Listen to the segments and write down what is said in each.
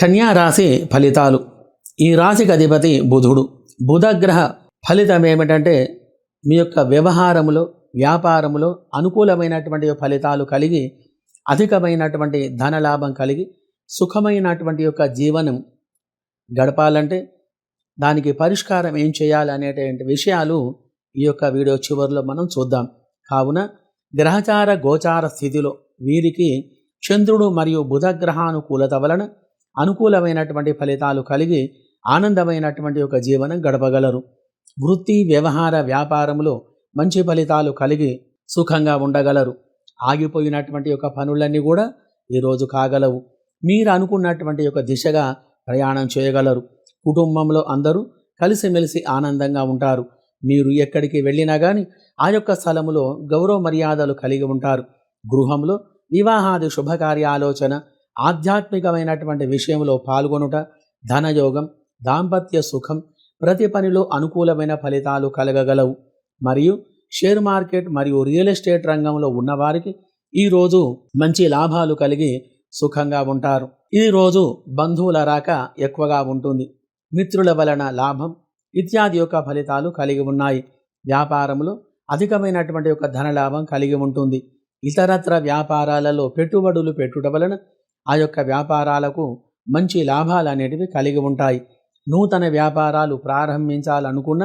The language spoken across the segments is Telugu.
కన్యా రాశి ఫలితాలు. ఈ రాశికి అధిపతి బుధుడు. బుధగ్రహ ఫలితం ఏమిటంటే మీ యొక్క వ్యవహారములో వ్యాపారములో అనుకూలమైనటువంటి ఫలితాలు కలిగి అధికమైనటువంటి ధనలాభం కలిగి సుఖమైనటువంటి యొక్క జీవనం గడపాలంటే దానికి పరిష్కారం ఏం చేయాలి అనేటువంటి విషయాలు ఈ యొక్క వీడియో చివరిలో మనం చూద్దాం. కావున గ్రహచార గోచార స్థితిలో వీరికి చంద్రుడు మరియు బుధగ్రహానుకూలత వలన అనుకూలమైనటువంటి ఫలితాలు కలిగి ఆనందమైనటువంటి ఒక జీవనం గడపగలరు. వృత్తి వ్యవహార వ్యాపారంలో మంచి ఫలితాలు కలిగి సుఖంగా ఉండగలరు. ఆగిపోయినటువంటి యొక్క పనులన్నీ కూడా ఈరోజు కాగలవు. మీరు అనుకున్నటువంటి యొక్క దిశగా ప్రయాణం చేయగలరు. కుటుంబంలో అందరూ కలిసిమెలిసి ఆనందంగా ఉంటారు. మీరు ఎక్కడికి వెళ్ళినా కానీ ఆ యొక్క స్థలములో గౌరవ మర్యాదలు కలిగి ఉంటారు. గృహంలో వివాహాది శుభకార్యాలోచన ఆధ్యాత్మికమైనటువంటి విషయంలో పాల్గొనుట ధనయోగం దాంపత్య సుఖం ప్రతి పనిలో అనుకూలమైన ఫలితాలు కలగగలవు. మరియు షేర్ మార్కెట్ మరియు రియల్ ఎస్టేట్ రంగంలో ఉన్నవారికి ఈరోజు మంచి లాభాలు కలిగి సుఖంగా ఉంటారు. ఈ రోజు బంధువుల రాక ఎక్కువగా ఉంటుంది. మిత్రుల వలన లాభం ఇత్యాది యొక్క ఫలితాలు కలిగి ఉన్నాయి. వ్యాపారంలో అధికమైనటువంటి యొక్క ధనలాభం కలిగి ఉంటుంది. ఇతరత్ర వ్యాపారాలలో పెట్టుబడులు పెట్టుట వలన ఆ యొక్క వ్యాపారాలకు మంచి లాభాలు అనేటివి కలిగి ఉంటాయి. నూతన వ్యాపారాలు ప్రారంభించాలనుకున్న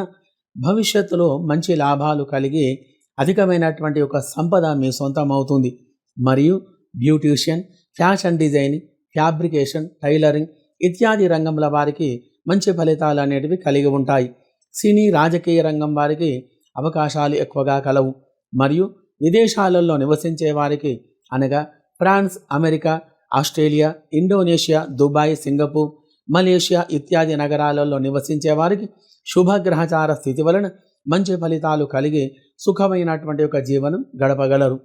భవిష్యత్తులో మంచి లాభాలు కలిగి అధికమైనటువంటి ఒక సంపద మీ సొంతం అవుతుంది. మరియు beautician fashion designing fabrication tailoring ఇత్యాది రంగంల వారికి మంచి ఫలితాలు అనేటివి కలిగి ఉంటాయి. సినీ రాజకీయ రంగం వారికి అవకాశాలు ఎక్కువగా కలవు. మరియు విదేశాలలో నివసించే వారికి అనగా France America Australia Indonesia Dubai Singapore Malaysia ఇత్యాది నగరాలలో నివసించే వారికి శుభగ్రహచార స్థితి వలన మంచి ఫలితాలు కలిగి సుఖమైనటువంటి ఒక జీవనం గడపగలరు.